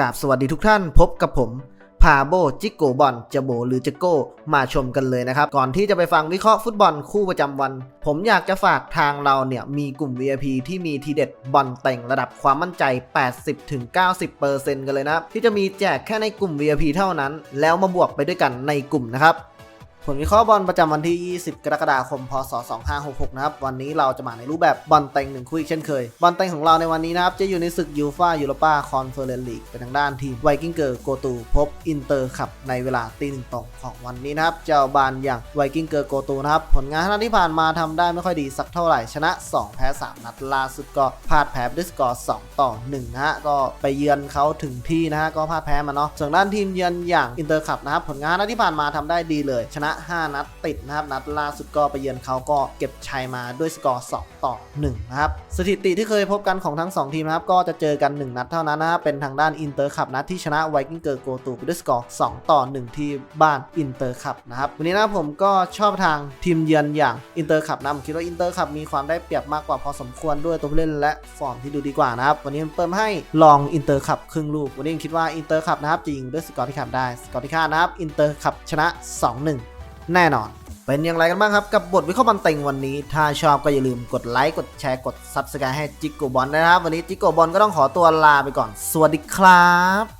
กราบสวัสดีทุกท่านพบกับผมพาโบจิโกบอลจะโบหรือจะโก้มาชมกันเลยนะครับ ก่อนที่จะไปฟังวิเคราะห์ฟุตบอลคู่ประจำวัน ผมอยากจะฝากทางเราเนี่ย มีกลุ่ม VIP ที่มีทีเด็ดบอลแต่งระดับความมั่นใจ 80-90%กันเลยนะครับ ที่จะมีแจกแค่ในกลุ่ม VIP เท่านั้น แล้วมาบวกไปด้วยกันในกลุ่มนะครับ ผลวิเคราะห์บอลประจำวันที่ 20 กรกฎาคม พศ 2566 นะครับ วันนี้เราจะมาในรูปแบบบอลเต็งหนึ่งคู่อีกเช่นเคย บอลเต็งของเราในวันนี้นะครับ จะอยู่ในศึกยูฟายูโรปาคอนเฟอเรนซ์ลีกเป็นทางด้านทีมไวกิ้งเกอร์โกตูพบอินเตอร์ขับในเวลาตีหนึ่งตรงของวันนี้นะครับ เจ้าบานอย่างไวกิ้งเกอร์โกตูนะครับ ผลงานนัดที่ผ่านมาทำได้ไม่ค่อยดีสักเท่าไหร่ ชนะ 2 แพ้ 3 นัดล่าสุดก็พลาดแพ้ด้วยสกอร์2ต่อ1นะฮะ ก็ไปเยือนเขาถึงที่นะฮะ ก็พลาดแพ้มาเนาะ ส่วนด้านทีมเยือนอย่างอินเตอร์ขับนะครับ ผลงานนัดที่ผ่านมาทำได้ดีเลย ชนะ5 นัดติดนะครับ นัดล่าสุดก็ไปเยือนเขาก็เก็บชัยมาด้วยสกอร์2ต่อ1นะครับ สถิติที่เคยพบกันของทั้ง 2 ทีมนะครับ ก็จะเจอกัน 1 นัดเท่านั้นนะครับเป็นทางด้านอินเตอร์ขับนัดที่ชนะไวกิ้งเกอร์โกตูไปด้วยสกอร์2ต่อ1ที่บ้านอินเตอร์ขับนะครับวันนี้นะผมก็ชอบทางทีมเยือนอย่างอินเตอร์ขับนะผมคิดว่าอินเตอร์ขับมีความได้เปรียบมากกว่าพอสมควรด้วยตัวผู้เล่นและฟอร์มที่ดูดีกว่านะครับวันนี้เปิดให้ลองอินเตอร์ขับครึ่งลูกวันนี้คิดว่าอินเตอร์ขับนะครับจะยิงด้วยสกอร์ที่ขับได้สกอร์ที่คาดนะครับอินเตอร์ขับชนะ 2-1 แน่นอน เป็นอย่างไรกันบ้างครับ กับบทวิเคราะห์บอลเต็งวันนี้ ถ้าชอบก็อย่าลืมกดไลค์กดแชร์กดซับสไครต์ให้จิกโกบอลนะครับ วันนี้จิกโกบอลก็ต้องขอตัวลาไปก่อน สวัสดีครับ